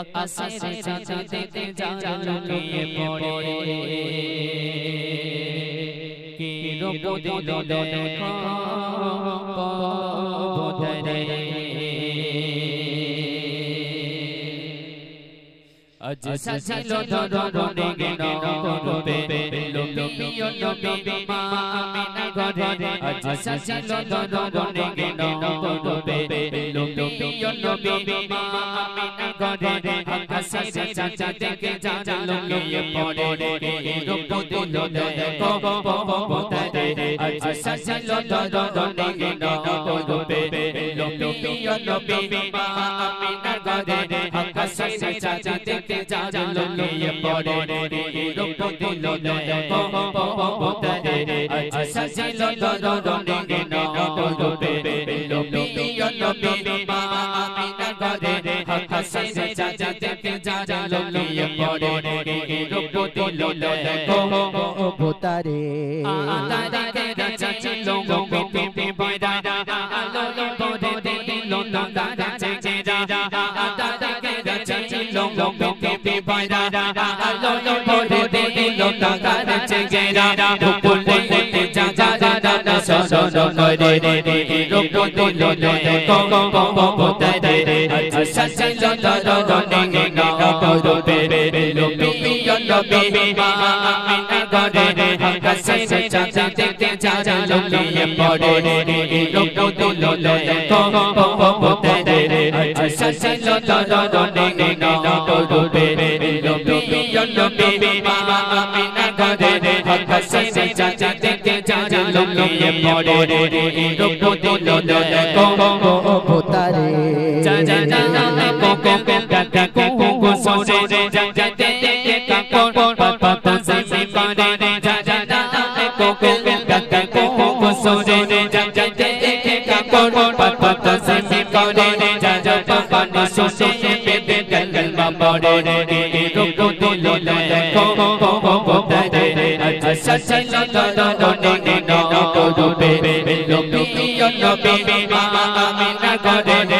আকাশে সাজাতে জালিয়ে পড়ে কি রূপ দিল দেখো আজ সাজিল ধরনে গেন করবে লোকিয় নবী মা আমিনা ঘরে আজ সাজিল ধরনে গেন করবে লোকিয় নবী মা আমিনা ঘরে আকাশের চাচা দেখে যা লুকিয়ে পড়ে রূপ দিল দেখো বোধরে আজ সাজালো দরদনে গেলো গোপে লোপিও লোপি মা আমিনার ঘরে হাকা সাজে চাচা দেখতে জালো নিয়ে পড়ে রূপ দিল দয়া পম পম পতারে আজ সাজালো দরদনে গেলো গোপে লোপিও লোপি মা আমিনার ঘরে হাকা সাজে চাচা দেখতে জালো নিয়ে পড়ে রূপ দিল ভোতারে Hãy subscribe cho kênh Ghiền Mì Gõ Để không bỏ lỡ những video hấp dẫn lúc đó bị mà anh có đề đề thằng cả say say cha cha tiếng tiếng cha cha lúc đi em bỏ đề đề đề lúc đầu tôi lộn lộn có có có có một tê đề đề ai say say lo lo lo lo đề đề đề lo tôi tôi bề bề lúc đó bị lúc đó bị mà anh có đề đề thằng cả say say cha cha tiếng tiếng cha cha lúc đi em bỏ đề đề đề lúc đầu tôi lộn lộn có có có một tê đề cha cha cha cha có có có cả cả có có có sao đề đề đề đề पारे जा जा जा को को का का को को सो रे जा जा जा का को प प त से से को रे जा जा प प न सो से पे पे गल गल म प रे रे रे रो रो दो लो लो को को को को को त रे रे अच्छा स स ल ल ल ल ने ने ने नो को दो पे पे लो पी यो नो पे पे मा आ मी ना को रे रे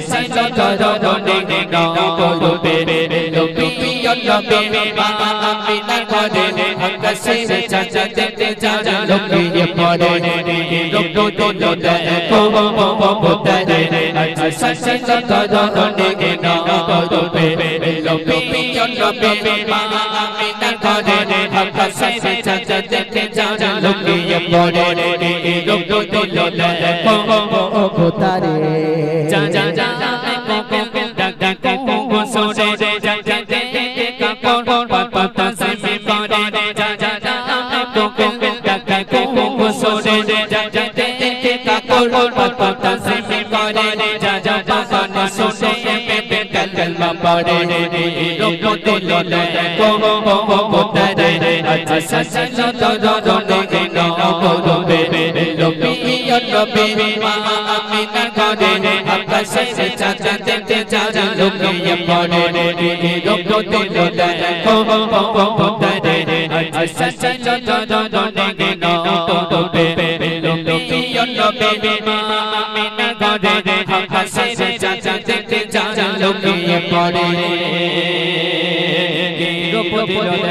sai do do do do ni ni do do do be be do be be yo yo be be ma ma ma mi na ko de de hakka sai se cha cha te te cha cha lo ki ye ko de de de do do do do da ko bo bo bo bo da de de sai sai do do do do ni ni do do do be be do be be yo yo be be ma ma ma mi na ko de de hakka sai se cha cha te te cha cha lo পড়ে কোথারে যা যা যা পড়ে পড়ে দিল দিল